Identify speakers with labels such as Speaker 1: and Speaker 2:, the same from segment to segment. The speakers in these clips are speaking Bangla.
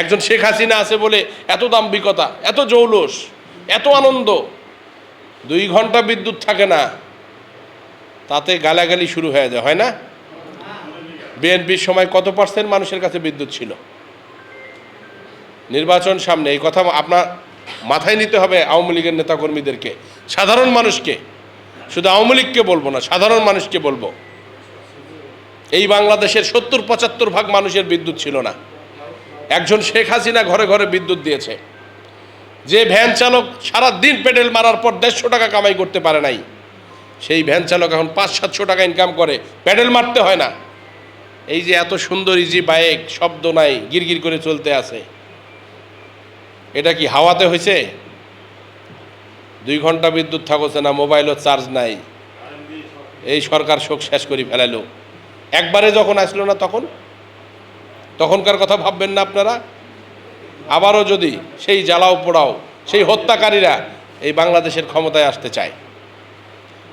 Speaker 1: একজন শেখ হাসিনা আছে বলে এত দাম্ভিকতা, এত জৌলস, এত আনন্দ, দুই ঘণ্টা বিদ্যুৎ থাকে না, তাতে গালাগালি শুরু হয়ে যায়, হয় না? বিএনপির সময় কত পার্সেন্ট মানুষের কাছে বিদ্যুৎ ছিল? নির্বাচন সামনে, এই কথা আপনার মাথায় নিতে হবে আওয়ামী লীগের নেতাকর্মীদেরকে, সাধারণ মানুষকে, শুধু আওয়ামী লীগকে বলব না, সাধারণ মানুষকে বলব। এই বাংলাদেশের সত্তর পঁচাত্তর ভাগ মানুষের বিদ্যুৎ ছিল না। একজন শেখ হাসিনা ঘরে ঘরে বিদ্যুৎ দিয়েছে। যে ভ্যান চালক সারা দিন পেডেল মারার পর দেড়শো টাকা কামাই করতে পারে নাই, সেই ভ্যান চালক এখন পাঁচ, সাতশো টাকা ইনকাম করে। প্যাডেল মারতে হয় না। এই যে এত সুন্দর ইজি বাইক শব্দ নাই, গিরগির করে চলতে আছে। এটা কি হাওয়াতে হয়েছে দুই ঘণ্টা বিদ্যুৎ থাকছে না, মোবাইলও চার্জ নাই। এই সরকার শোক শেষ করে ফেলালো একবারে যখন আসলো না তখন? তখনকার কথা ভাববেন না আপনারা। আবারও যদি সেই জ্বালাও পোড়াও, সেই হত্যাকারীরা এই বাংলাদেশের ক্ষমতায় আসতে চায়,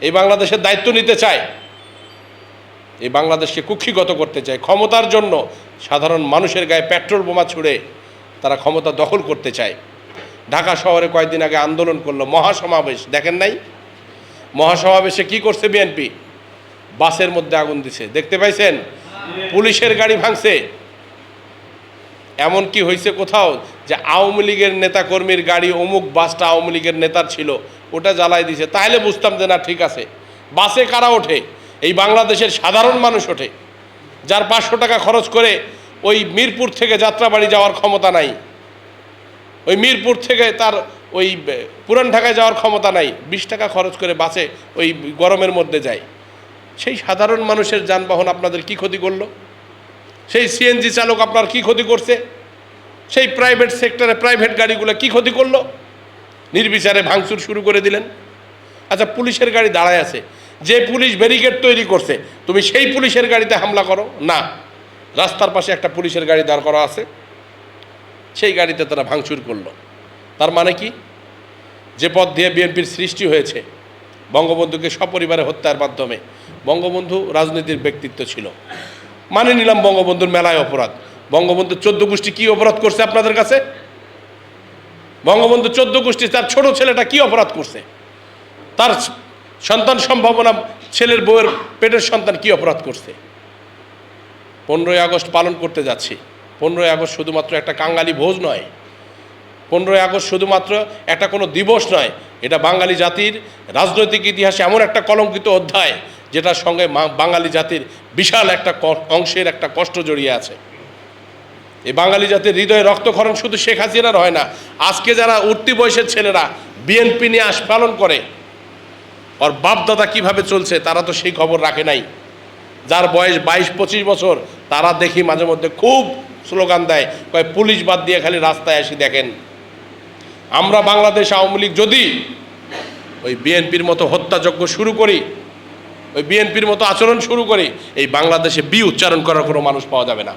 Speaker 1: এই বাংলাদেশের দায়িত্ব নিতে চায়, এই বাংলাদেশকে কুক্ষিগত করতে চায়, ক্ষমতার জন্য সাধারণ মানুষের গায়ে পেট্রোল বোমা ছুড়ে তারা ক্ষমতা দখল করতে চায়। ঢাকা শহরে কয়েকদিন আগে আন্দোলন করল মহাসমাবেশ, দেখেন নাই? মহাসমাবেশে কি করছে বিএনপি? বাসের মধ্যে আগুন দিছে, দেখতে পাইছেন? পুলিশের গাড়ি ভাঙছে এমন কি হয়েছে কোথাও যে আওয়ামী লীগের নেতাকর্মীর গাড়ি অমুক বাসটা আওয়ামী লীগের নেতার ছিল, ওটা জ্বালাই দিছে। তাহলে বুঝতাম যে না, ঠিক আছে। বাসে কারা ওঠে? এই বাংলাদেশের সাধারণ মানুষ ওঠে, যার পাঁচশো টাকা খরচ করে ওই মিরপুর থেকে যাত্রাবাড়ি যাওয়ার ক্ষমতা নাই। ওই মিরপুর থেকে তার ওই পুরান ঢাকায় যাওয়ার ক্ষমতা নাই। বিশ টাকা খরচ করে বাসে ওই গরমের মধ্যে যায়। সেই সাধারণ মানুষের যানবাহন আপনাদের কি ক্ষতি করল? সেই সিএনজি চালক আপনার কি ক্ষতি করছে? সেই প্রাইভেট সেক্টরে প্রাইভেট গাড়িগুলো কি ক্ষতি করল? নির্বিচারে ভাঙচুর শুরু করে দিলেন। আচ্ছা পুলিশের গাড়ি দাঁড়ায় আছে। যে পুলিশ ব্যারিকেড তৈরি করছে, তুমি সেই পুলিশের গাড়িতে হামলা করো? না। রাস্তার পাশে একটা পুলিশের গাড়ি দাঁড় করা আছে। সেই গাড়িতে তারা ভাঙচুর করল। তার মানে কি? যে পথ দিয়ে বিএনপির সৃষ্টি হয়েছে, বঙ্গবন্ধুকে সপরিবারে হত্যার মাধ্যমে। বঙ্গবন্ধু রাজনীতির ব্যক্তিত্ব ছিল। মানে নিলাম বঙ্গবন্ধুর মেলায় অপরাধ। বঙ্গবন্ধু চোদ্দ গোষ্ঠী কি অপরাধ করছে আপনাদের কাছে? বঙ্গবন্ধু চোদ্দ গোষ্ঠী তার ছোট ছেলেটা কি অপরাধ করছে? তার সন্তান সম্ভাবনা ছেলের বউয়ের পেটের সন্তান কি অপরাধ করছে? পনেরোই আগস্ট পালন করতে যাচ্ছি। পনেরোই আগস্ট শুধুমাত্র একটা কাঙ্গালি ভোজ নয়। পনেরোই আগস্ট শুধুমাত্র একটা কোনো দিবস নয়। এটা বাঙালি জাতির রাজনৈতিক ইতিহাসে এমন একটা কলঙ্কিত অধ্যায়। যেটার সঙ্গে বাঙালি জাতির বিশাল একটা অংশের একটা কষ্ট জড়িয়ে আছে। এই বাঙালি জাতির হৃদয়ে রক্তক্ষরণ শুধু শেখ হাসিনার হয় না, আজকে যারা উঠতি বয়সের ছেলেরা বিএনপি নিয়ে আস পালন করে, ওর বাপদাদা কীভাবে চলছে তারা তো সেই খবর রাখে নাই। যার বয়স বাইশ পঁচিশ বছর, তারা দেখি মাঝে মধ্যে খুব স্লোগান দেয়, কয় পুলিশ বাদ দিয়ে খালি রাস্তায় আসি দেখেন। আমরা বাংলাদেশ আওয়ামী লীগ যদি ওই বিএনপির মতো হত্যাযজ্ঞ শুরু করি ওই বিএনপির মতো আচরণ শুরু করে, এই বাংলাদেশে বি উচ্চারণ করার কোনো মানুষ পাওয়া যাবে না।